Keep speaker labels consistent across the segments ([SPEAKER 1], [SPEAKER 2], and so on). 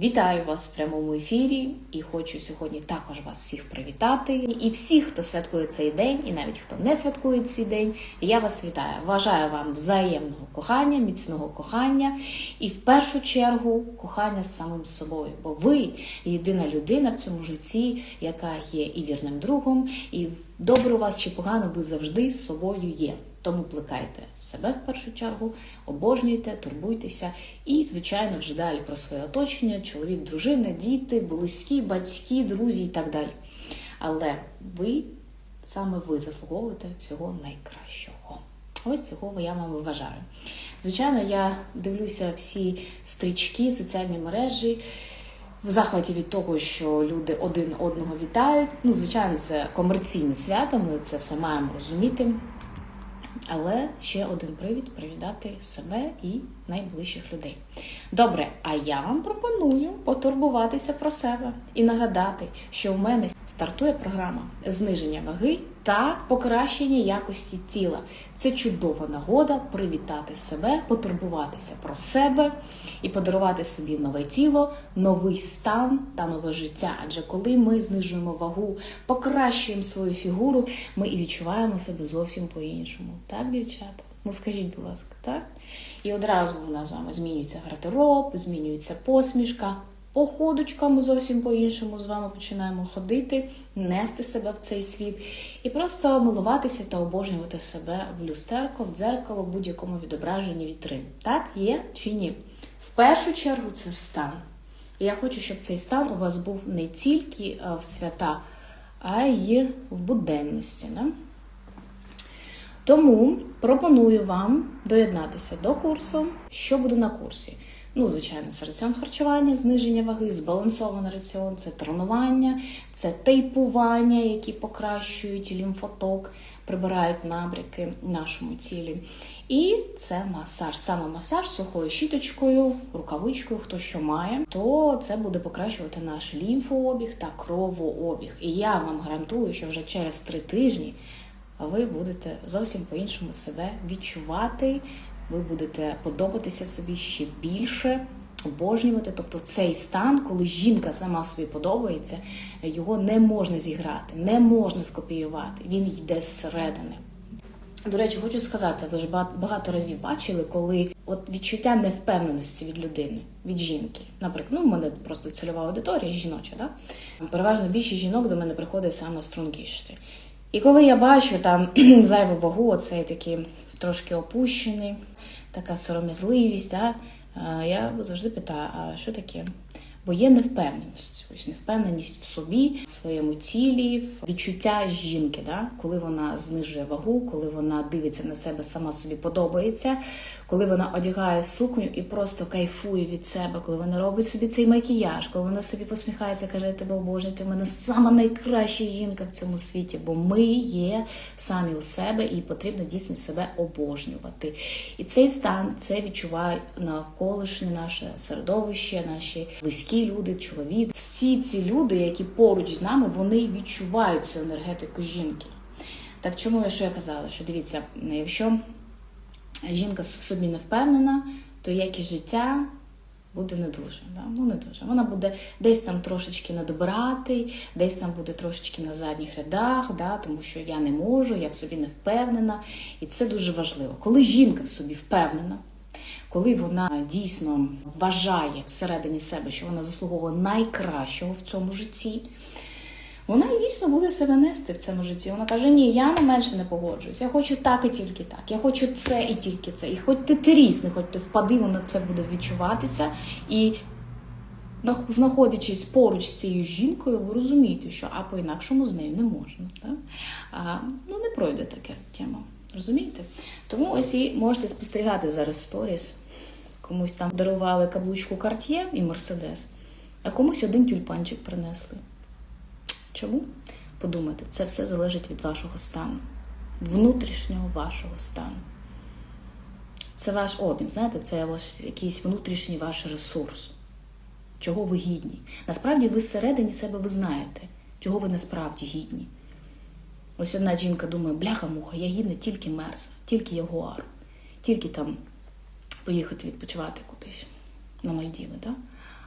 [SPEAKER 1] Вітаю вас в прямому ефірі і хочу сьогодні також вас всіх привітати. І всіх, хто святкує цей день, і навіть хто не святкує цей день, я вас вітаю. Бажаю вам взаємного кохання, міцного кохання і в першу чергу кохання з самим собою. Бо ви єдина людина в цьому житті, яка є і вірним другом, і добре у вас чи погано, ви завжди з собою є. Тому плекайте себе в першу чергу, обожнюйте, турбуйтеся і, звичайно, вже далі про своє оточення, чоловік, дружина, діти, близькі, батьки, друзі і так далі. Але ви саме ви заслуговуєте всього найкращого. Ось цього я вам вважаю. Звичайно, я дивлюся всі стрічки, соціальні мережі. В захваті від того, що люди один одного вітають. Ну, звичайно, це комерційне свято, ми це все маємо розуміти. Але ще один привід привітати себе і найближчих людей. Добре, а я вам пропоную потурбуватися про себе і нагадати, що в мене стартує програма зниження ваги та покращення якості тіла. Це чудова нагода привітати себе, потурбуватися про себе і подарувати собі нове тіло, новий стан та нове життя. Адже коли ми знижуємо вагу, покращуємо свою фігуру, ми і відчуваємо себе зовсім по-іншому. Так, дівчата? Ну скажіть, будь ласка, так? І одразу у нас з вами змінюється гардероб, змінюється посмішка. Походочка ми зовсім по-іншому з вами починаємо ходити, нести себе в цей світ і просто милуватися та обожнювати себе в люстерко, в дзеркало, в будь-якому відображенні вітрин. Так, є чи ні? В першу чергу це стан. І я хочу, щоб цей стан у вас був не тільки в свята, а й в буденності. Да? Тому пропоную вам доєднатися до курсу. Що буде на курсі? Ну, звичайно, це раціон харчування, зниження ваги, збалансований раціон, це тренування, це тейпування, які покращують лімфоток, прибирають набряки нашому тілі. І це масаж. Саме масаж сухою щіточкою, рукавичкою, хто що має, то це буде покращувати наш лімфообіг та кровообіг. І я вам гарантую, що вже через три тижні ви будете зовсім по-іншому себе відчувати ви будете подобатися собі ще більше, обожнювати. Тобто цей стан, коли жінка сама собі подобається, його не можна зіграти, не можна скопіювати. Він йде зсередини. До речі, хочу сказати, ви ж багато разів бачили, коли от відчуття невпевненості від людини, від жінки. Наприклад, ну, в мене просто цільова аудиторія жіноча, да? переважно більшість жінок до мене приходить саме стрункішити. І коли я бачу там зайву вагу, оцей такий трошки опущений, така сором'язливість, да, я завжди питаю, а що таке? Бо є невпевненість, ось невпевненість в собі, в своєму тілі, в відчуття жінки, да? коли вона знижує вагу, коли вона дивиться на себе, сама собі подобається, коли вона одягає сукню і просто кайфує від себе, коли вона робить собі цей макіяж, коли вона собі посміхається, каже, тебе обожнюю, ти в мене сама найкраща жінка в цьому світі, бо ми є самі у себе і потрібно дійсно себе обожнювати. І цей стан це відчувають навколишнє наше середовище, наші близькі люди, чоловік. Всі ці люди, які поруч з нами, вони відчувають цю енергетику жінки. Так чому я що я казала? Що дивіться, якщо жінка в собі не впевнена, то якість життя буде не дуже. Да? Ну, не дуже. Вона буде десь там трошечки надобирати, десь там буде трошечки на задніх рядах, да? тому що я не можу, я в собі не впевнена. І це дуже важливо. Коли жінка в собі впевнена, коли вона дійсно вважає всередині себе, що вона заслуговує найкращого в цьому житті. Вона дійсно буде себе нести в цьому житті. Вона каже: Ні, я на менше не погоджуюсь. Я хочу так і тільки так. Я хочу це і тільки це. І хоч ти трісни, хоч ти впади, вона це буде відчуватися. І знаходячись поруч з цією жінкою, ви розумієте, що а по-інакшому з нею не можна. Так? А, Ну, не пройде таке тема. Розумієте? Тому ось і можете спостерігати зараз сторіс. Комусь там дарували каблучку Cartier і Мерседес, а комусь один тюльпанчик принесли. Чому? Подумайте, це все залежить від вашого стану, внутрішнього вашого стану. Це ваш обмін, знаєте, це ось якийсь внутрішній ваш ресурс, чого ви гідні. Насправді, ви всередині себе ви знаєте, чого ви насправді гідні. Ось одна жінка думає, бляха-муха, я гідна тільки Мерса, тільки Ягуар, тільки там поїхати відпочивати кудись на Мальдіви. Да?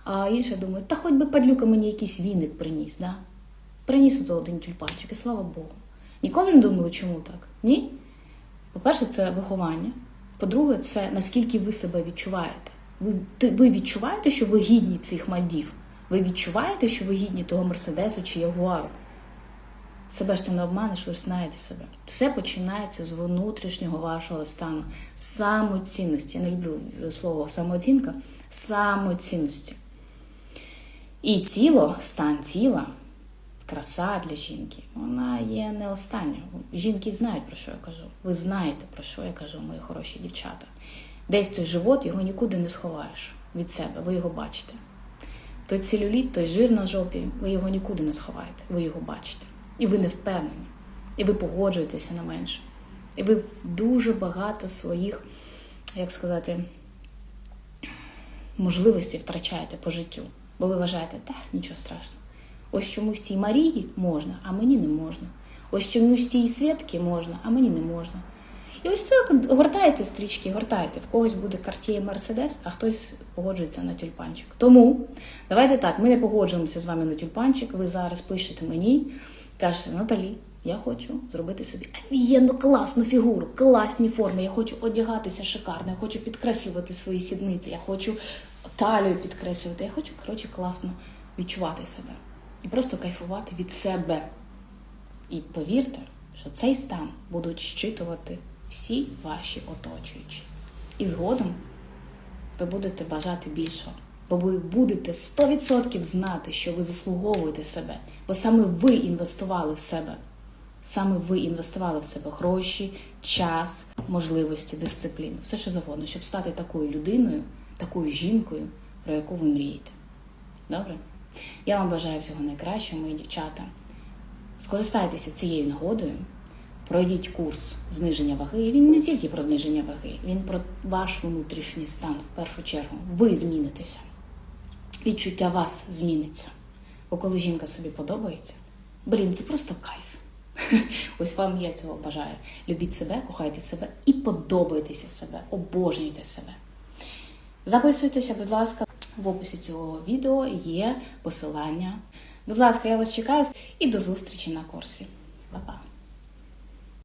[SPEAKER 1] А інша думає, та хоч би падлюка мені якийсь віник приніс, да? Приніс ото один тюльпанчик, і слава Богу. Ніколи не думали, чому так? Ні? По-перше, це виховання. По-друге, це наскільки ви себе відчуваєте. Ви, ви відчуваєте, що ви гідні цих Мальдів? Ви відчуваєте, що ви гідні того Мерседесу чи Ягуару? Себе ж ти не обманеш, ви ж знаєте себе. Все починається з внутрішнього вашого стану, самоцінності. Я не люблю слово самооцінка, самоцінності. І тіло, стан тіла, краса для жінки, вона є не остання. Жінки знають, про що я кажу. Ви знаєте, про що я кажу, мої хороші дівчата. Десь той живот, його нікуди не сховаєш від себе, ви його бачите. Той целюліт, той жир на жопі, ви його нікуди не сховаєте, ви його бачите. І ви не впевнені. І ви погоджуєтеся на менше. І ви дуже багато своїх, як сказати, можливостей втрачаєте по життю. Бо ви вважаєте, так, нічого страшного. Ось чомусь тій Марії можна, а мені не можна. Ось чомусь тій Святки можна, а мені не можна. І ось так гортаєте стрічки, гортаєте. В когось буде Cartier Мерседес, а хтось погоджується на тюльпанчик. Тому давайте так, ми не погоджуємося з вами на тюльпанчик. Ви зараз пишете мені, кажете, Наталі, я хочу зробити собі офігенно класну фігуру, класні форми. Я хочу одягатися шикарно, я хочу підкреслювати свої сідниці, я хочу талію підкреслювати. Я хочу, коротше, класно відчувати себе і просто кайфувати від себе. І повірте, що цей стан будуть щитувати всі ваші оточуючі. І згодом ви будете бажати більшого, бо ви будете 100% знати, що ви заслуговуєте себе, бо саме ви інвестували в себе. Саме ви інвестували в себе гроші, час, можливості, дисципліну, все що завгодно, щоб стати такою людиною, такою жінкою, про яку ви мрієте. Добре? Я вам бажаю всього найкращого, мої дівчата. Скористайтеся цією нагодою, пройдіть курс зниження ваги. Він не тільки про зниження ваги, він про ваш внутрішній стан в першу чергу. Ви змінитеся. Відчуття вас зміниться. Бо коли жінка собі подобається, блін, це просто кайф. Ось вам я цього бажаю. Любіть себе, кохайте себе і подобайтеся себе, обожнюйте себе. Записуйтеся, будь ласка, в описі цього відео є посилання. Будь ласка, я вас чекаю і до зустрічі на курсі. Па-па!